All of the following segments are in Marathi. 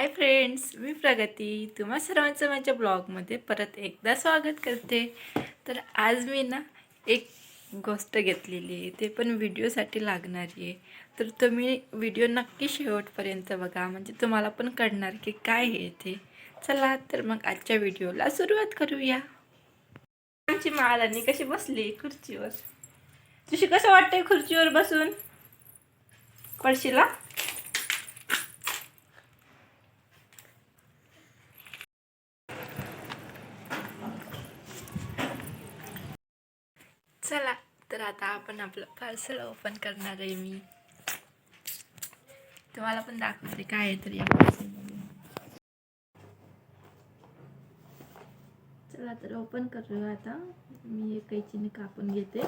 हाय फ्रेंड्स मी प्रगती. तुम्हा सर्वांचं माझ्या ब्लॉगमध्ये परत एकदा स्वागत करते. तर आज मी ना एक गोष्ट घेतलेली आहे ते पण व्हिडिओसाठी लागणारी आहे. तर तुम्ही व्हिडिओ नक्की शेवटपर्यंत बघा म्हणजे तुम्हाला पण कळणार की काय हे ते. चला तर मग आजच्या व्हिडिओला सुरुवात करूया. आमची महाराणी कशी बसली खुर्चीवर? तुझी कसं वाटतंय खुर्चीवर बसून? पळशीला? चला तर आता आपण आपलं पार्सल ओपन करणार आहे मी. तुम्हाला पण दाखवते काय आहे तर या पार्सलमध्ये चला तर ओपन करूया आता. मी एक कैचीने कापून घेते.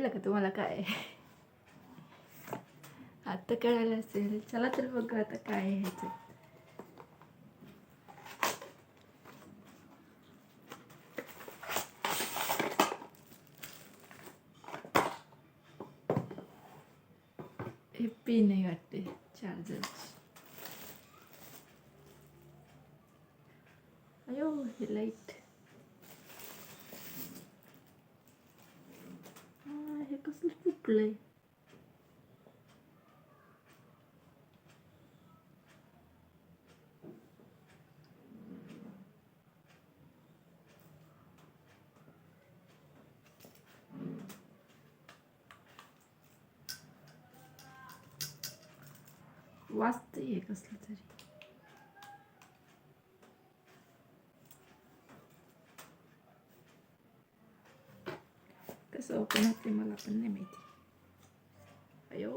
कळलं का तुम्हाला काय? आता कळालं असेल. चला तर बघू आता काय ह्याचं ह्याच्यात हे पिन आहे वाटते चार्जर अयो हे लाइट हा, हे कसलं फुटलंय वाचतंय हे कसलं तरी असं ओपन होते मला पण नाही माहिती. अयो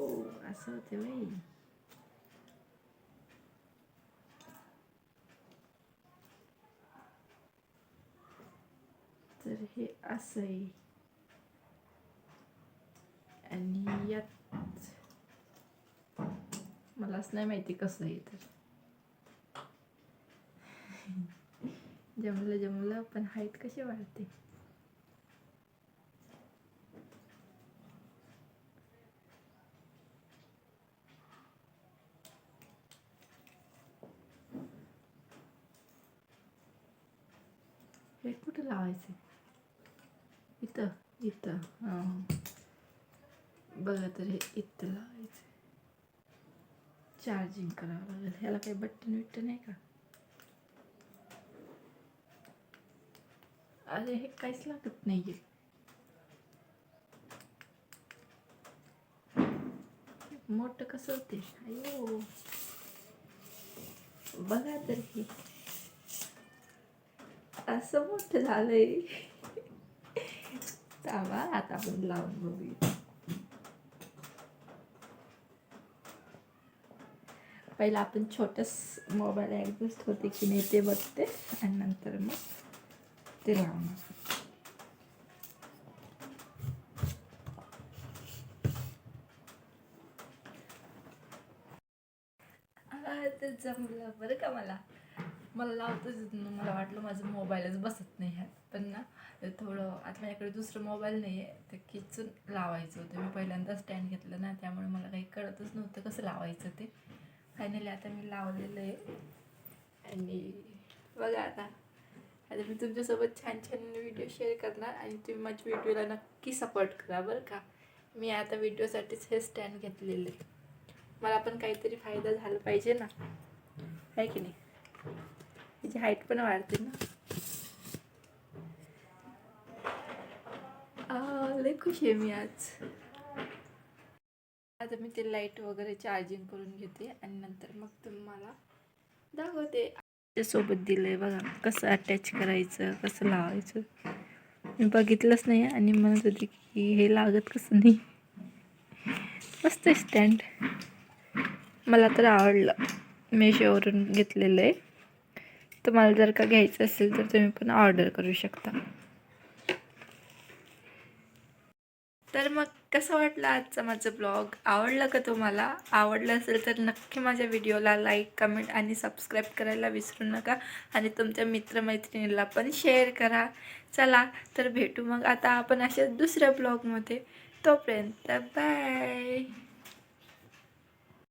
असं होते बाई तर हे असं आहे. आणि यात मलाच नाही माहिती कसं आहे तर. जमलं जमलं पण हाईट कशी वाढते? हे कुठे लावायचं? इथं इथं. हां. बघा तर हे इथं लावायचं. चार्जिंग करावं लागेल. ह्याला काही बटन बिट्टन आहे का? अरे हे काहीच लागत नाही आहे मोठं कसं होते? अयो. बघा तर हे. असं मोठं झालंय. थांबा आता आपण लावून बघूया. पहिला आपण छोटस मोबाईल ॲडजस्ट होते की नाही ते बघते. आणि नंतर मग ते लावणार जमलं बरं का मला? मला लावतच येत मला वाटलं माझं मोबाईलच बसत नाही ह्यात. पण ना थोडं आता माझ्याकडे दुसरं मोबाईल नाही आहे. ते किचन लावायचं होतं. मी पहिल्यांदा स्टँड घेतलं ना त्यामुळे मला काही कळतच नव्हतं कसं लावायचं ते. फायनली आता मी लावलेलं आहे. आणि बघा आता. आता मी तुमच्यासोबत छान छान व्हिडिओ शेअर करणार आणि तुम्ही माझ्या व्हिडिओला नक्की सपोर्ट करा बरं का. मी आता व्हिडिओसाठीच हे स्टँड घेतलेले आहे. मला पण काहीतरी फायदा झाला पाहिजे ना. आहे की नाही? त्याची हाईट पण वाढते ना. लय खुश आहे मी आज. आता मी ते लाइट वगैरे चार्जिंग करून घेते आणि नंतर मग तुम्हाला दाखवते. सोबत दिलंय बघा कसं अटॅच करायचं कसं लावायचं. मी बघितलंच नाही आणि म्हणत होती की हे लागत कसं नाही. मस्त स्टँड मला तर आवडलं. मेशोवरून घेतलेलं आहे. तुम्हाला जर का घ्यायचं असेल तर तुम्ही पण ऑर्डर करू शकता. तर मग कसं वाटलं आजचा माझं ब्लॉग आवडलं का तुम्हाला? आवडलं असेल तर नक्की माझ्या व्हिडिओला लाईक कमेंट आणि सबस्क्राईब करायला विसरू नका. आणि तुमच्या मित्रमैत्रिणीला पण शेअर करा. चला तर भेटू मग आता आपण अशा दुसऱ्या ब्लॉगमध्ये तोपर्यंत बाय